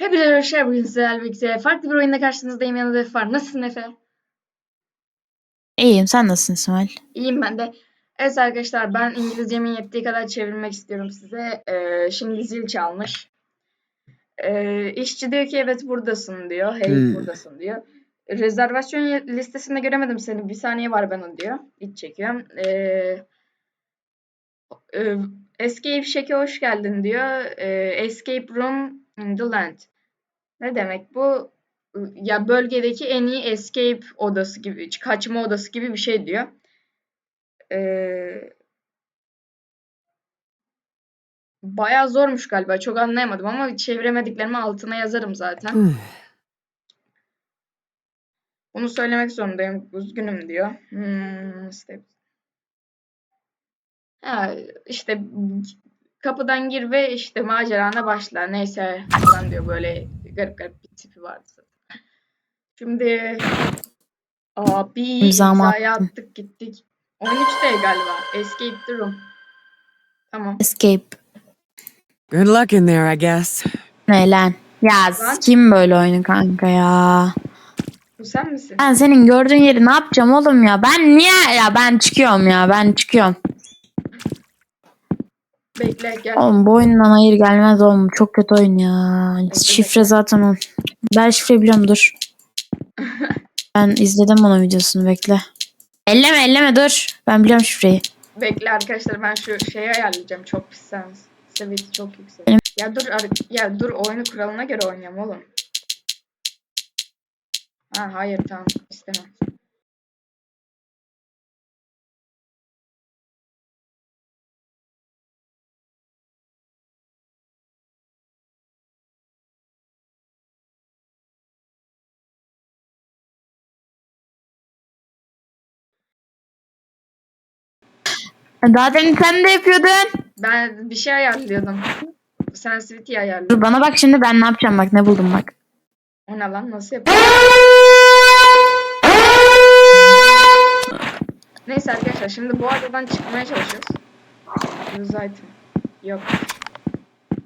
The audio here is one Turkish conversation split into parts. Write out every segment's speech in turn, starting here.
Hepinize arkadaşlar bugün sizlerle birlikte farklı bir oyunda karşınızdayım yanında Efe var. Nasılsın Efe? İyiyim sen nasılsın İsmail? İyiyim ben de. Evet arkadaşlar ben İngilizcemin yettiği kadar çevirmek istiyorum size. Ee, şimdi zil çalmış. Ee, işçi diyor ki evet buradasın diyor. Hey Hmm. buradasın diyor. Rezervasyon listesinde göremedim seni. Bir saniye var ben o diyor. İç çekiyorum. Ee, e, Escape Shack'e hoş geldin diyor. Ee, Escape Room in the Land. Ne demek bu? Ya bölgedeki en iyi escape odası gibi, kaçma odası gibi bir şey diyor. Ee, bayağı zormuş galiba. Çok anlayamadım ama çeviremediklerimi altına yazarım zaten. Bunu söylemek zorundayım. Üzgünüm diyor. Hmm, işte. Ha, işte kapıdan gir ve işte macerana başla. Neyse falan diyor böyle garip garip bir tipi vardı zaten. Şimdi abi İmzamı imzayı attım. attık gittik. 13'te galiba. Escape the room. Tamam. Escape. Good luck in there, I guess. Ne lan? Ya Lan. kim böyle oyunu kanka ya? Bu sen misin? Ben senin gördüğün yeri ne yapacağım oğlum ya? Ben niye ya ben çıkıyorum ya ben çıkıyorum. Bekle gel. Oğlum bu oyundan hayır gelmez oğlum. Çok kötü oyun ya. Şifre zaten o. Ben şifre biliyorum dur. Ben izledim onun videosunu bekle. Elleme elleme dur. Ben biliyorum şifreyi. Bekle arkadaşlar ben şu şeyi ayarlayacağım. Çok pis sen. Seviyesi çok yüksek. Benim- Ya dur ya dur oyunu kuralına göre oynayalım oğlum. Ha hayır tamam istemem. Daha demin sen de yapıyordun. Ben bir şey ayarlıyordum. Sensitivity ayarlıyordum. Dur bana bak şimdi ben ne yapacağım bak ne buldum bak. O ne lan nasıl yapayım? Neyse arkadaşlar şimdi bu adadan çıkmaya çalışıyoruz. Use item. Yok.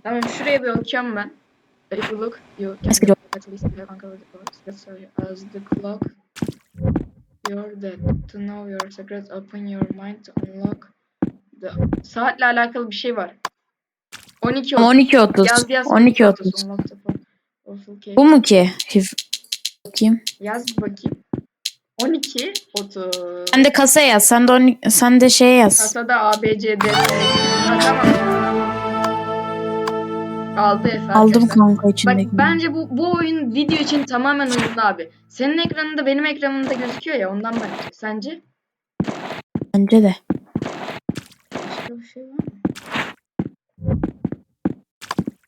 Tamam şuraya bir bakıyorum ben. If you look, you can go. at least have uncovered the doors. Let's say as the clock you're dead. To know your secrets, open your mind to unlock the... Saatle alakalı bir şey var. 12 12.30. Yaz yaz. 12.30. Unlock the phone. Awful case. Bu mu ki? Bakayım. Yaz bakayım. 12 30. Sen de kasa yaz. Sen de, on, sen de şey yaz. Kasada A, B, C, D. E. Ha, tamam. Aldı Efe. Aldım kanka Bak içindeki. bence bu, bu oyun video için tamamen uyumlu abi. Senin ekranında benim ekranımda gözüküyor ya ondan bence. Sence? Bence de. Başka bir şey var mı?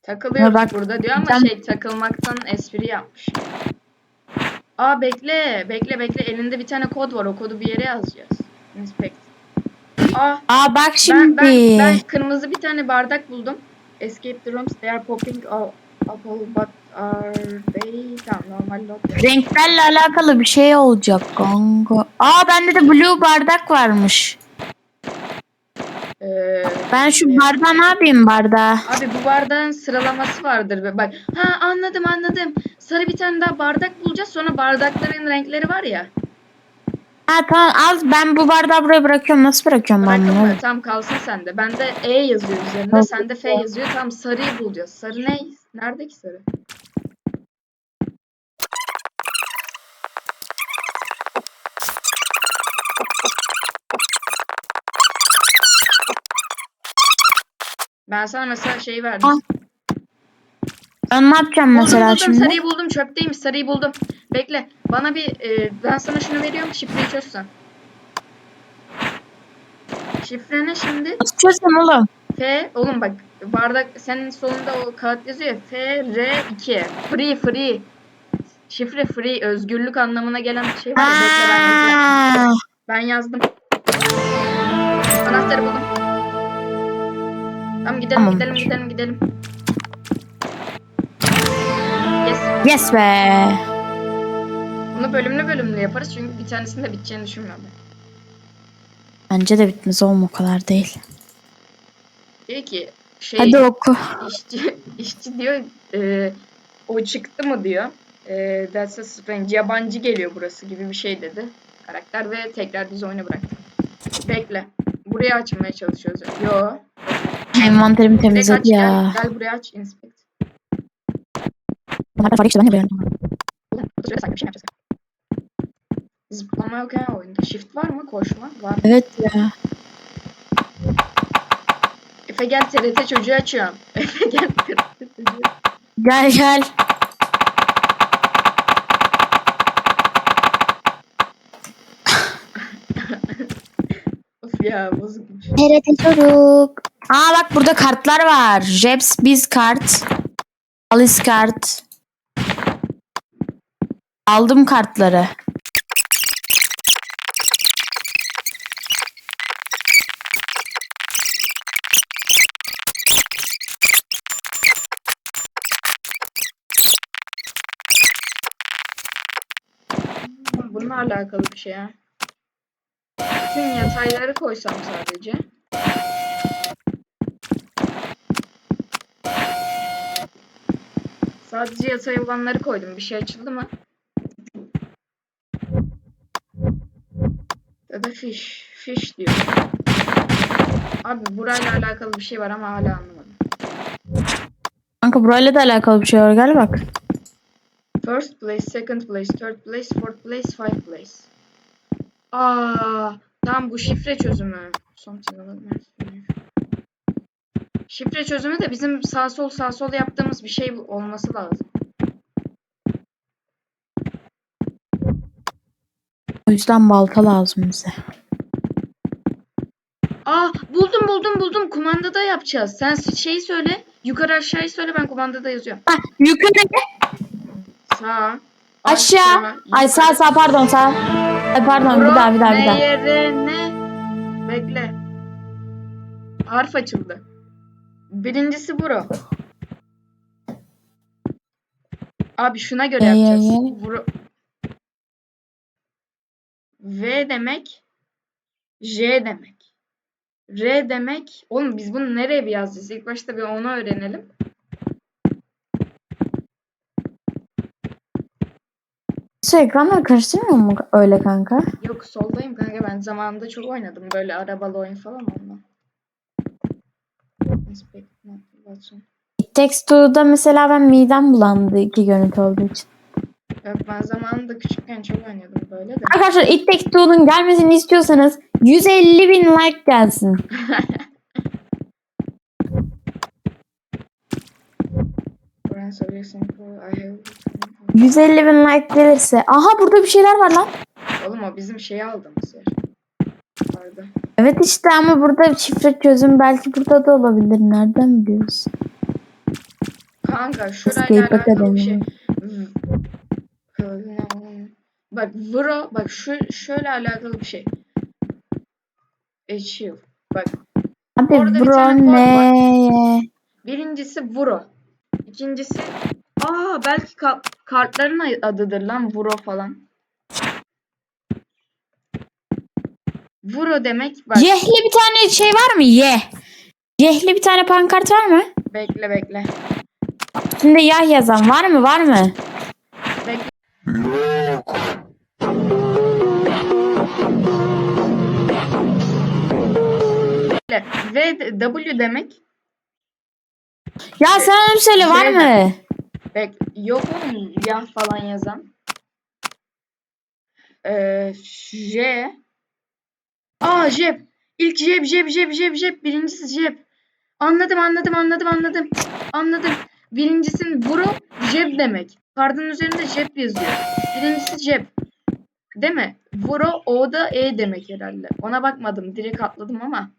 Takılıyoruz bak, burada diyor ama ben- şey takılmaktan espri yapmış. Aa bekle bekle bekle elinde bir tane kod var o kodu bir yere yazacağız. Inspect. Aa Aa bak şimdi. ben, ben, ben kırmızı bir tane bardak buldum. Escape the rooms they are popping up apple but are they tamam normal load. Renklerle alakalı bir şey olacak kanka. Aa bende de blue bardak varmış. Ee, Ben şu bardağı ne yapayım bardağı? Abi bu bardağın sıralaması vardır. Bak ha anladım anladım. Sarı bir tane daha bardak bulacağız. Sonra bardakların renkleri var ya. Ha tamam al ben bu bardağı buraya bırakıyorum. Nasıl bırakıyorum ben bunu? Tam kalsın sende. Bende E yazıyor üzerinde. Sende F yazıyor. Tam sarıyı bulacağız. Sarı ne? Nerede ki sarı? Ben sana mesela şey verdim. Ha, Ben ne yapacağım Buldum mesela buldum şimdi? sarıyı buldum çöpteymiş sarıyı buldum. Bekle bana bir e, ben sana şunu veriyorum şifreyi çözsen. Şifre ne şimdi? Nasıl çözeceğim oğlum? F oğlum bak bardak senin solunda o kağıt yazıyor ya F R 2 free free. Şifre free özgürlük anlamına gelen bir şey var. Bekle Ben yazdım. Anahtarı buldum. Tamam gidelim Tamam. gidelim gidelim gidelim. Yes. yes be. Bunu bölümlü bölümlü yaparız çünkü bir tanesinde biteceğini düşünmüyorum. Bence de bitmez oğlum o kadar değil. Diyor ki şey Hadi oku. işçi işçi diyor e, o çıktı mı diyor. Ee, that's a strange. Yabancı geliyor burası gibi bir şey dedi karakter ve tekrar bizi oyuna bıraktı. Bekle. Burayı açmaya çalışıyoruz. Yo. Envanterimi Direkt aç temizledi gel. ya. Gel buraya aç. Inspect. Bunlar fark işte ben de beğendim. Burada şöyle sanki bir şey yapacağız? Zıplama yok ya oyunda. Shift var mı? Koşma var mı? Evet ya. Efe gel TRT çocuğu açıyorum. Efe gel TRT çocuğu. Gel gel. Of ya bozukmuş. TRT çocuk. Aa bak burada kartlar var. Jeps biz kart. Alice kart. Aldım kartları. Bununla alakalı bir şey ya. Bütün yatayları koysam sadece. Sadece yatay olanları koydum. Bir şey açıldı mı? Ya da fish. Fish diyor. Abi burayla alakalı bir şey var ama hala anlamadım. Kanka burayla da alakalı bir şey var gel bak. First place, second place, third place, fourth place, five place. Aa, tamam bu şifre çözümü. Something about. Şifre çözümü de bizim sağ sol sağ sol yaptığımız bir şey olması lazım. O yüzden balta lazım bize. Aa, buldum buldum buldum. Kumandada yapacağız. Sen şeyi söyle. Yukarı aşağıyı söyle ben kumandada yazıyorum. Ah, yukarı. Sağ. Aşağı. Ay sağ sağ pardon sağ. Ay pardon bir daha bir daha bir daha. Ne yere ne? Bekle. Harf açıldı. Birincisi bro. Abi şuna göre Ee, yapacağız. ee. Bro. V demek. J demek. R demek. Oğlum biz bunu nereye bir yazacağız? İlk başta bir onu öğrenelim. Şu ekranları karıştırmıyor mu öyle kanka? Yok soldayım kanka ben zamanında çok oynadım böyle arabalı oyun falan ondan. It Takes Two'da mesela ben midem bulandı iki görüntü olduğu için. Yok ben zamanında küçükken çok oynuyordum böyle de. Arkadaşlar It Takes Two'nun gelmesini istiyorsanız 150 bin like gelsin. I have... 150 bin like gelirse. Aha burada bir şeyler var lan. Oğlum o bizim şeyi aldığımız yer. Vardı. Evet işte ama burada şifre çözüm belki burada da olabilir. Nereden biliyorsun? Kanka şurayla Escape alakalı bir şey. V- Bak Vro, bak şu şöyle alakalı bir şey. Achieve. Bak Abi Orada bir bro var. ne? Birincisi Vuro. İkincisi Aa belki ka- kartların adıdır lan Vuro falan. Vuro demek bak Yehli bir tane şey var mı? Ye. Yehli bir tane pankart var mı? bekle bekle. Şimdi yah yazan var mı? Var mı? Bekle. V de- W demek Ya sen onu söyle var mı? Bek yok oğlum ya falan yazan. Ee, J. Aa jeb. İlk jeb jeb jeb jeb jeb. Birincisi jeb. Anladım anladım anladım anladım. Anladım. Birincisinin bro jeb demek. Kardın üzerinde jeb yazıyor. Birincisi jeb. Değil mi? Vuro o da e demek herhalde. Ona bakmadım. Direkt atladım ama.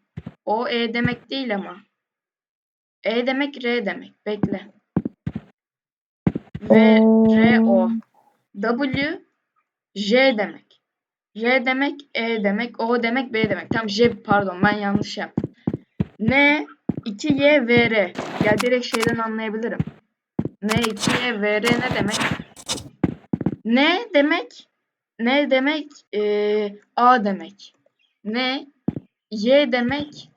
O e demek değil ama. E demek R demek. Bekle. V, R, O. W, J demek. R demek, E demek, O demek, B demek. Tam J pardon ben yanlış yaptım. N, 2Y, V, R. Ya direkt şeyden anlayabilirim. N, 2Y, V, R ne demek? N demek, N demek, e, A demek. N, Y demek,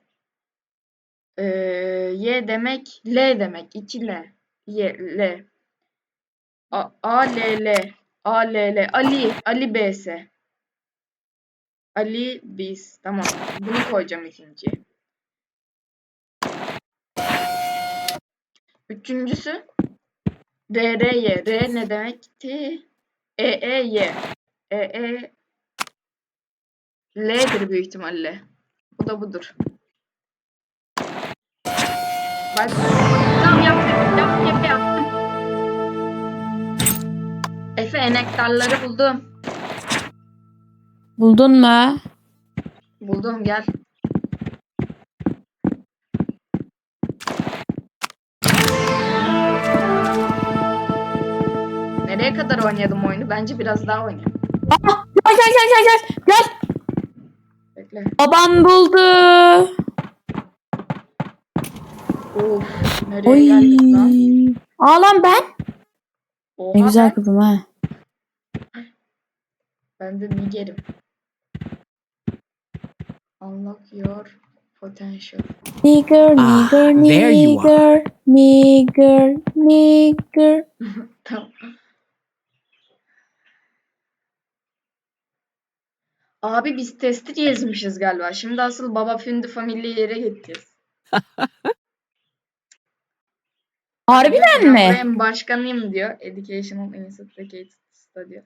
e, Y demek, L demek. 2 L. Y, L. A, A L L A L L Ali Ali BS Ali Biz tamam bunu koyacağım ikinciye. Üçüncüsü R R Y R ne demekti? E E Y E E L'dir büyük ihtimalle. Bu da budur. Bak. Tamam yaptım. Yap, yap, yaptım. Efe enektarları buldum. Buldun mu? Buldum gel. Nereye kadar oynadım oyunu? Bence biraz daha oynayalım. Aa, gel gel gel gel gel. Bekle. Babam buldu. Of. Nereye Oy. geldik lan? Ben. Oha Ne güzel ben, kızım ha. ben de Niger'im. Unlock your potential. Nigger, Ah, nigger, there you nigger, nigger, nigger. Tamam. Abi biz testi yazmışız galiba. Şimdi asıl Baba Fündi Family'ye yere gideceğiz. Harbiden mi? Ben başkanıyım diyor. Educational Institute Study.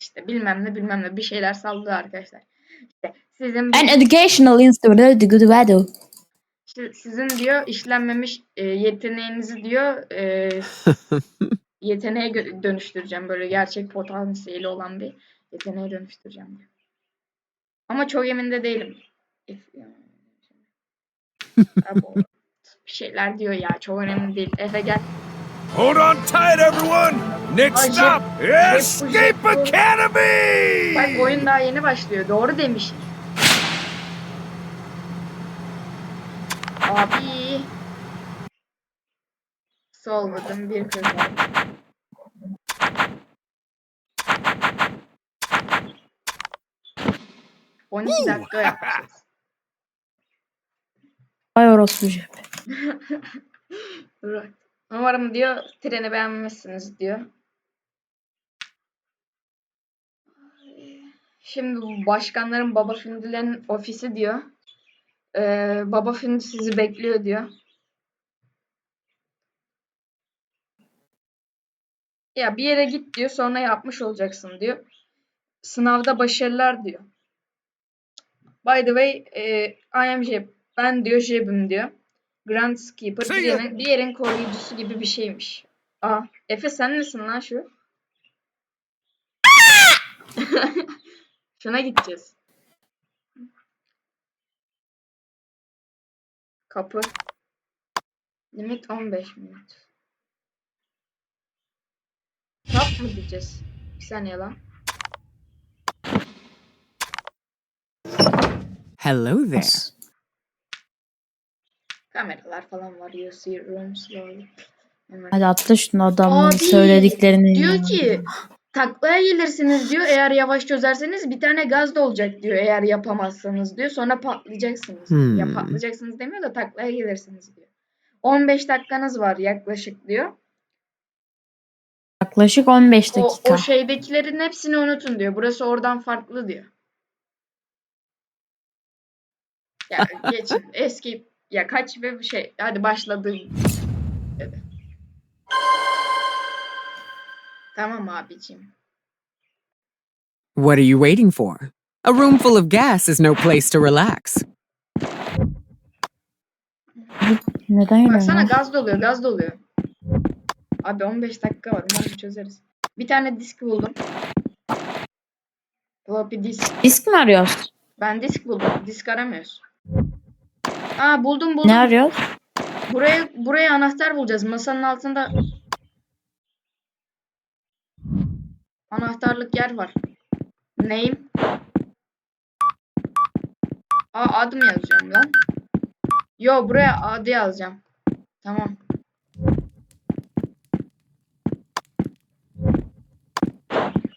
İşte bilmem ne bilmem ne bir şeyler sallıyor arkadaşlar. İşte sizin An educational institute good weather. işte sizin diyor işlenmemiş e, yeteneğinizi diyor e, yeteneğe gö- dönüştüreceğim. Böyle gerçek potansiyeli olan bir yeteneğe dönüştüreceğim diyor. Ama çok emin de değilim. If- Abo. bir şeyler diyor ya. Çok önemli değil. Efe gel. Hold on tight, everyone! Next Ay, stop, jet- Escape jet- Bak Academy! oyun daha yeni başlıyor. Doğru demiş. Abi. Solvadım bir kız. On iki dakika yapmışız. Vay orospu cep. Umarım diyor treni beğenmişsiniz diyor. Şimdi bu başkanların baba fündilerin ofisi diyor. Ee, baba fündi sizi bekliyor diyor. Ya bir yere git diyor sonra yapmış olacaksın diyor. Sınavda başarılar diyor. By the way, e, I am Jeb. Ben diyor Jeb'im diyor. Groundskeeper bir See ya. yerin, bir yerin koruyucusu gibi bir şeymiş. Aa, Efe sen misin lan şu? Şuna gideceğiz. Kapı. Limit 15 minut. Tap mı diyeceğiz? Bir saniye lan. Hello there. Kameralar falan var. You see room slowly. Hemen. Hadi atla şunu adamın Abi, söylediklerini. Diyor ki taklaya gelirsiniz diyor. Eğer yavaş çözerseniz bir tane gaz da olacak diyor. Eğer yapamazsanız diyor. Sonra patlayacaksınız. Hmm. Ya patlayacaksınız demiyor da taklaya gelirsiniz diyor. 15 dakikanız var yaklaşık diyor. Yaklaşık 15 O, dakika. o şeydekilerin hepsini unutun diyor. Burası oradan farklı diyor. Ya geçin. Eski ya kaç ve şey. Hadi başladı. Dedi. Tamam abicim. What are you waiting for? A room full of gas is no place to relax. Neden Baksana öyle? gaz doluyor, gaz doluyor. Abi 15 dakika var. Umarım çözeriz. Bir tane disk buldum. Floppy disk. Disk mi arıyoruz? Ben disk buldum. Disk aramıyoruz. Aa buldum buldum. Ne arıyoruz? Buraya buraya anahtar bulacağız. Masanın altında anahtarlık yer var. Name? Aa ad mı yazacağım lan? Yo buraya adı yazacağım. Tamam.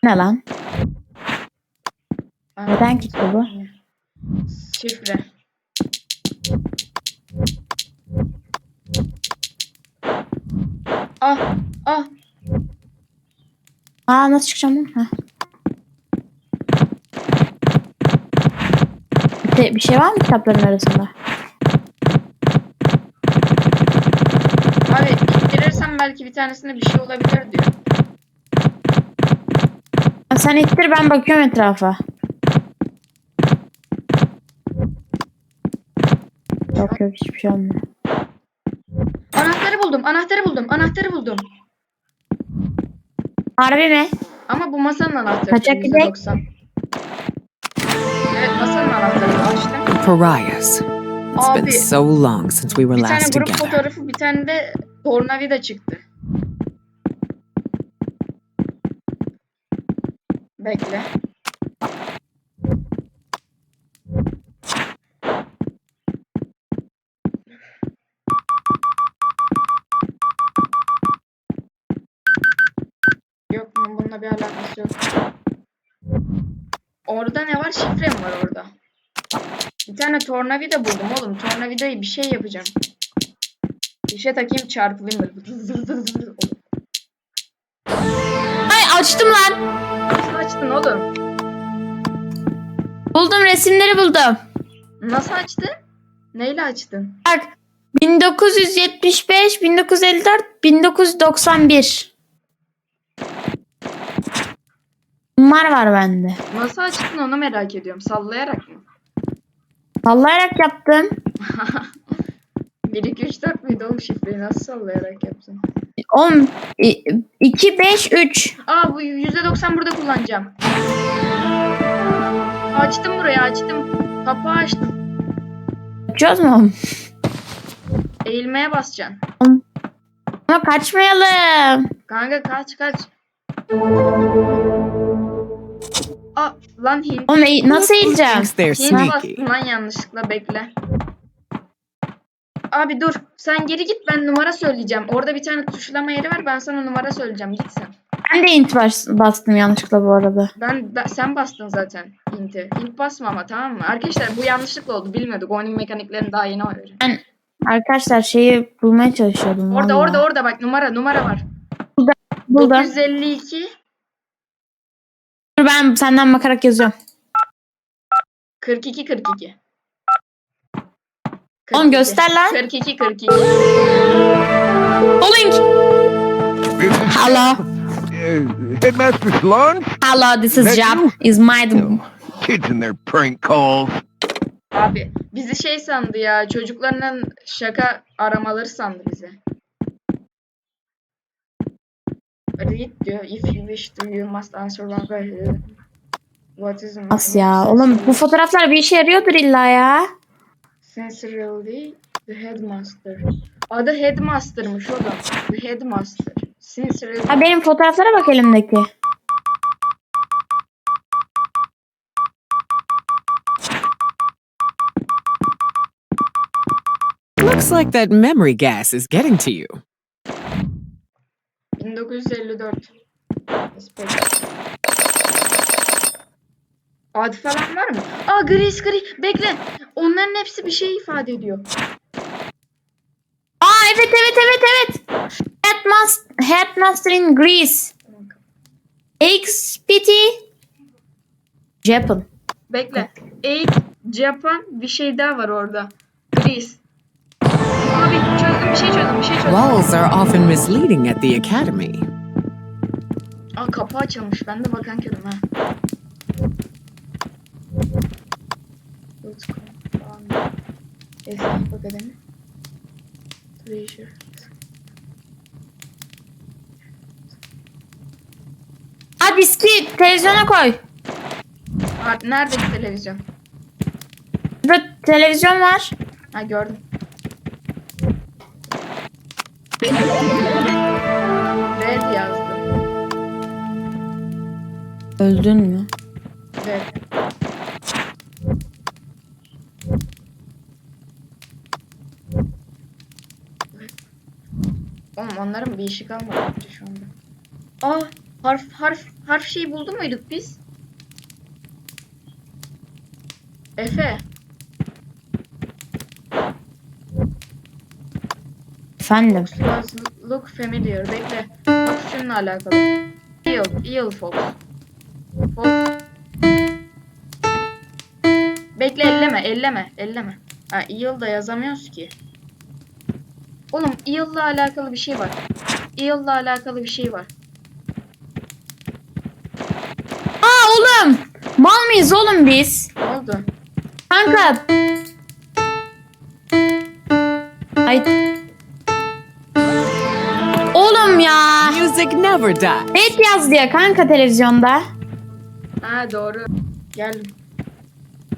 Ne lan? Aa, Neden gitti bu? Şifre. Ah, ah. Aa nasıl çıkacağım lan? Heh. Bir, bir şey var mı kitapların arasında? Abi ittirirsem belki bir tanesinde bir şey olabilir diyor. Ha, Sen ittir ben bakıyorum etrafa. Yok yok hiçbir şey olmuyor. Anahtarı buldum, anahtarı buldum, anahtarı buldum. Harbi mi? Ama bu masanın anahtarı. Kaçak gidek? %90. Evet masanın anahtarı açtım. Pariahs. It's been Abi so long since we were bir tane last grup together. fotoğrafı bir tane de tornavida çıktı. Bekle. Bir alakası yok. Orada ne var? Şifre mi var orada? Bir tane tornavida buldum oğlum. Tornavidayı bir şey yapacağım. Bir şey takayım çarpılayım böyle. Zır zır zır zır zır. Ay açtım lan. Nasıl açtın oğlum? Buldum resimleri buldum. Nasıl açtın? Neyle açtın? Bak 1975, 1954, 1991. Bunlar var bende. Nasıl açtın onu merak ediyorum. Sallayarak mı? Sallayarak yaptım. 1 2 3 4 müydü oğlum şifreyi nasıl sallayarak yaptın? 10 2 5 3. Aa bu %90 burada kullanacağım. Açtım burayı açtım. Kapağı açtım. Açıyoruz mu? Eğilmeye basacaksın. Ama kaçmayalım. Kanka kaç kaç. Lan Hint. Oğlum eğ- nasıl eğileceğim? Thinks they're sneaky. bastım lan yanlışlıkla bekle. Abi dur. Sen geri git ben numara söyleyeceğim. Orada bir tane tuşlama yeri var. Ben sana numara söyleyeceğim. Git sen. Ben de int bas- bastım yanlışlıkla bu arada. Ben da- sen bastın zaten Hint'i. Hint basma ama tamam mı? Arkadaşlar bu yanlışlıkla oldu. Bilmiyorduk. Oyunun mekaniklerini daha yeni öğrendik. Arkadaşlar şeyi bulmaya çalışıyordum. Orada vallahi. orada orada bak numara numara var. Buldum. 952 Dur ben senden bakarak yazıyorum. 42 42. Oğlum göster lan. 42 42. Bowling. Hello. Headmaster's lunch? Hello, this is That you? Is my Kids and their prank calls. Abi bizi şey sandı ya. Çocuklarının şaka aramaları sandı bizi. Read diyor. If you wish to you must answer one question. What is As ya. Oğlum bu fotoğraflar bir işe yarıyordur illa ya. Sincerely the headmaster. Adı headmaster'mış oğlum. The headmaster. Sincerely. Ha benim fotoğraflara bak elimdeki. Looks like that memory gas is getting to you. 1954. Inspect. Adı falan var mı? Aa gri gri. Bekle. Onların hepsi bir şey ifade ediyor. Aa evet evet evet evet. Headmaster, Headmaster in Greece. XPT. Japan. Bekle. Eight Japan bir şey daha var orada. Greece. Abi bir şey çözdüm bir şey çözdüm. Walls are often misleading at the academy. Aa kapı açılmış. Ben de bakan körüm ha. Esnaf Akademi. Treasure. Ha diski televizyona koy. Aa, nerede bir televizyon? Burada televizyon var. Ha gördüm. Red yazdı. Öldün mü? Red. Oğlum onların bir işi kalmadı şu anda. Aa harf harf harf şeyi buldu muyduk biz? Efe. Efendim. Looks look familiar. Bekle. Bak şununla alakalı. Eel. Eel Fox. Fox. Bekle elleme elleme elleme. Ha Eel da yazamıyoruz ki. Oğlum Eel'la alakalı bir şey var. Eel'la alakalı bir şey var. Aa oğlum. Mal mıyız oğlum biz? Ne oldu? Kanka. Ay. Music never dies. Bet yazdı ya kanka televizyonda. Ha doğru. Geldim.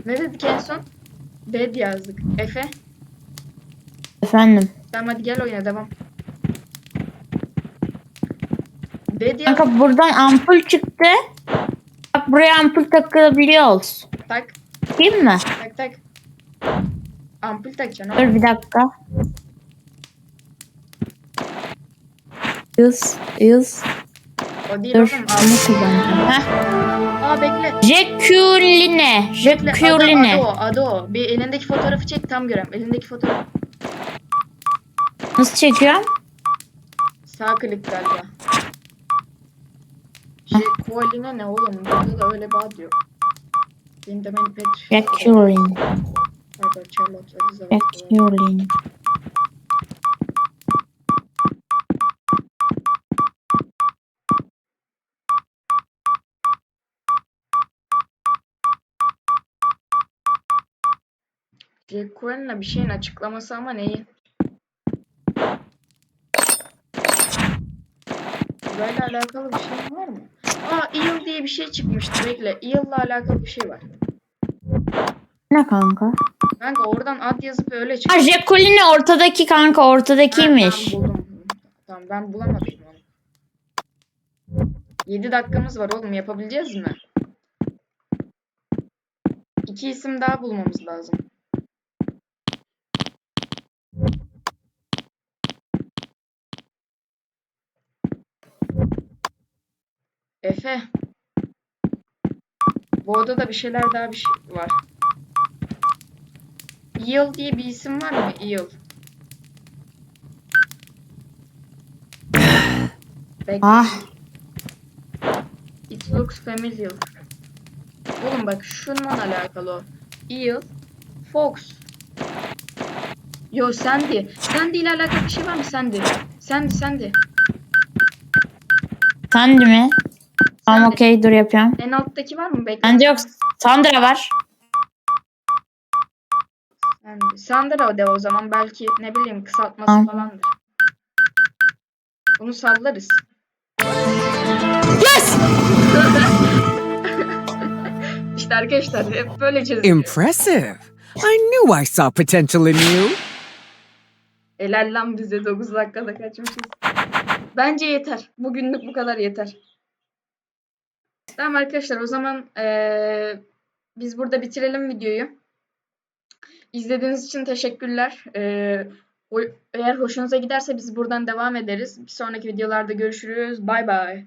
Ne dedik en son? Bed yazdık. Efe. Efendim. Tamam hadi gel oyuna devam. Bed yaz. Kanka buradan ampul çıktı. Bak buraya ampul takabiliyoruz. Tak Değil mi? tak tak. Ampul takacaksın. Dur bir dakika. Yüz, yüz. O değil Dur. oğlum. Bunu kullanacağım. Heh. Aa bekle. Jekuline. Bekle. Adı, adı o. Adı o. Bir elindeki fotoğrafı çek tam görem. Elindeki fotoğraf. Nasıl çekiyorum? Sağ klik galiba. Şey, koaline ne oğlum? Burada da öyle bir ad yok. Benim de beni pet. Jekuline. Pardon, Charlotte Elizabeth. Jekuline. Jack Cohen'la bir şeyin açıklaması ama neyi? Burayla alakalı bir şey var mı? Aa Eel diye bir şey çıkmıştı. Bekle. Eel'la alakalı bir şey var. Ne kanka? Kanka oradan ad yazıp öyle çık. Ha Jekuline ortadaki kanka Ha, ortadakiymiş. Tamam buldum. Tamam ben bulamadım onu. 7 dakikamız var oğlum yapabileceğiz mi? İki isim daha bulmamız lazım. Efe. Bu odada bir şeyler daha bir şey var. Eel diye bir isim var mı? Bekle. Ah. It looks familiar. Oğlum bak şununla alakalı o. Eel, Fox. Yo Sandy. Sandy ile alakalı bir şey var mı Sandy? Sandy, Sandy. Sandy mi? Tamam Sandy. okey dur yapıyorum. En alttaki var mı? Bekle. Bence yok. Sandra var. Sandy. Sandra de o zaman belki ne bileyim kısaltması Tamam. falandır. Bunu sallarız. Yes! İşte arkadaşlar hep böyle çözülüyor. Impressive. I knew I saw potential in you. Helal lan bize 9 dakikada kaçmışız. Bence yeter. Bugünlük bu kadar yeter. Tamam arkadaşlar o zaman eee, biz burada bitirelim videoyu. İzlediğiniz için teşekkürler. Eee, o- eğer hoşunuza giderse biz buradan devam ederiz. Bir sonraki videolarda görüşürüz. Bay bay.